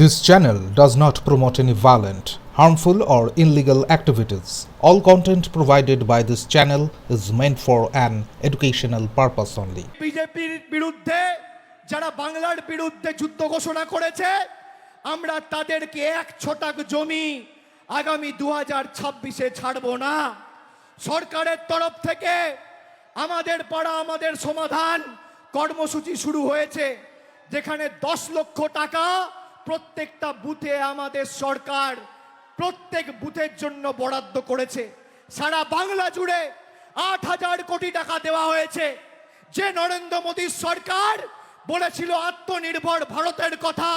This channel does not promote any violent, harmful, or illegal activities. All content provided by this channel is meant for an educational purpose only. বিজেপির বিরুদ্ধে যারা বাংলার বিরুদ্ধে যুদ্ধ ঘোষণা করেছে আমরা তাদেরকে এক ছটাক জমি আগামী দু হাজার ছাব্বিশে ছাড়বো না সরকারের তরফ থেকে আমাদের পাড়া আমাদের সমাধান কর্মসূচি শুরু হয়েছে যেখানে দশ লক্ষ টাকা প্রত্যেকটা বুথে আমাদের সরকার প্রত্যেক বুথের জন্য বরাদ্দ করেছে। সারা বাংলা জুড়ে আট হাজার কোটি টাকা দেওয়া হয়েছে। যে নরেন্দ্র মোদীর সরকার বলেছিল, আত্মনির্ভর ভারতের কথা।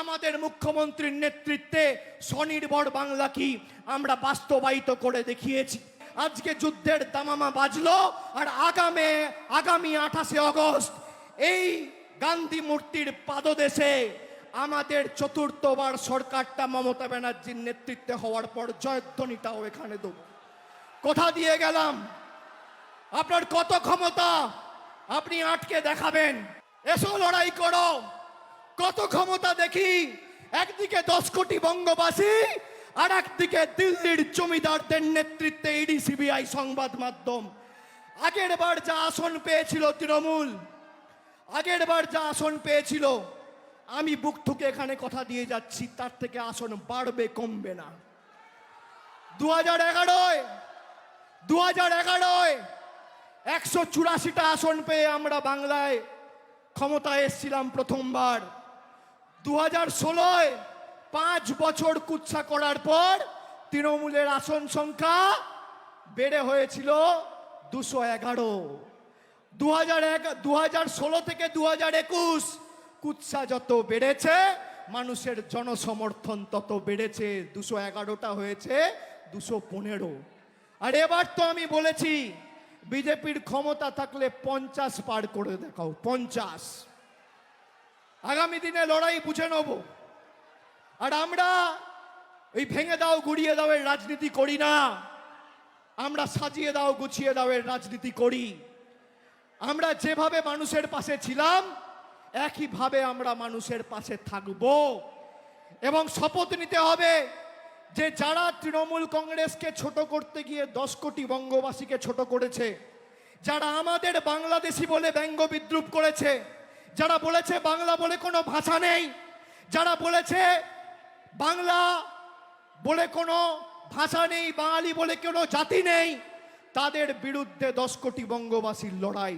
আমাদের মুখ্যমন্ত্রীর নেতৃত্বে স্বনির্ভর বাংলা কি আমরা বাস্তবায়িত করে দেখিয়েছি। আজকে যুদ্ধের দামামা বাজলো আর আগামে, আগামী আঠাশে অগস্ট এই গান্ধী মূর্তির পাদদেশে আমাদের চতুর্থবার সরকারটা মমতা ব্যানার্জির নেতৃত্বে হওয়ার পর জয়ধ্বনিটাও এখানে দেব। কথা দিয়ে গেলাম। আপনার কত ক্ষমতা? আপনি আটকে দেখাবেন। এসো লড়াই করো। কত ক্ষমতা দেখি? একদিকে দশ কোটি বঙ্গবাসী, আর একদিকে দিল্লির জমিদারদের নেতৃত্বে ইডি সিবিআই সংবাদ মাধ্যম। আগের বার যা আসন পেয়েছিল তৃণমূল, আগের বার যা আসন পেয়েছিল আমি বুক ঠুকে এখানে কথা দিয়ে যাচ্ছি, তার থেকে আসন বাড়বে, কমবে না। দু হাজার এগারোয় দু হাজার এগারোয় একশো চুরাশিটা আসন পেয়ে আমরা বাংলায় ক্ষমতায় এসছিলাম প্রথমবার। দু হাজার ষোলোয় পাঁচ বছর কুৎসা করার পর তৃণমূলের আসন সংখ্যা বেড়ে হয়েছিল দুশো এগারো। দু হাজার এক দু হাজার ষোলো থেকে দু হাজার একুশ কুৎসা যত বেড়েছে, মানুষের জনসমর্থন তত বেড়েছে। দুশো এগারোটা হয়েছে, দুশো পনেরো। আর এবার তো আমি বলেছি, বিজেপির ক্ষমতা থাকলে পঞ্চাশ পার করে দেখাও, পঞ্চাশ। আগামী দিনে লড়াই বুঝে নেব। আর আমরা ওই ভেঙে দাও, গুড়িয়ে দাও এর রাজনীতি করি না। আমরা সাজিয়ে দাও, গুছিয়ে দাও এর রাজনীতি করি। আমরা যেভাবে মানুষের পাশে ছিলাম একইভাবে আমরা মানুষের পাশে থাকব। এবং শপথ নিতে হবে যে যারা তৃণমূল কংগ্রেসকে ছোট করতে গিয়ে দশ কোটি বঙ্গবাসীকে ছোট করেছে, যারা আমাদের বাংলাদেশি বলে ব্যঙ্গ বিদ্রুপ করেছে, যারা বলেছে বাংলা বলে কোনো ভাষা নেই, যারা বলেছে বাংলা বলে কোনো ভাষা নেই, বাঙালি বলে কোনো জাতি নেই, তাদের বিরুদ্ধে দশ কোটি বঙ্গবাসীর লড়াই।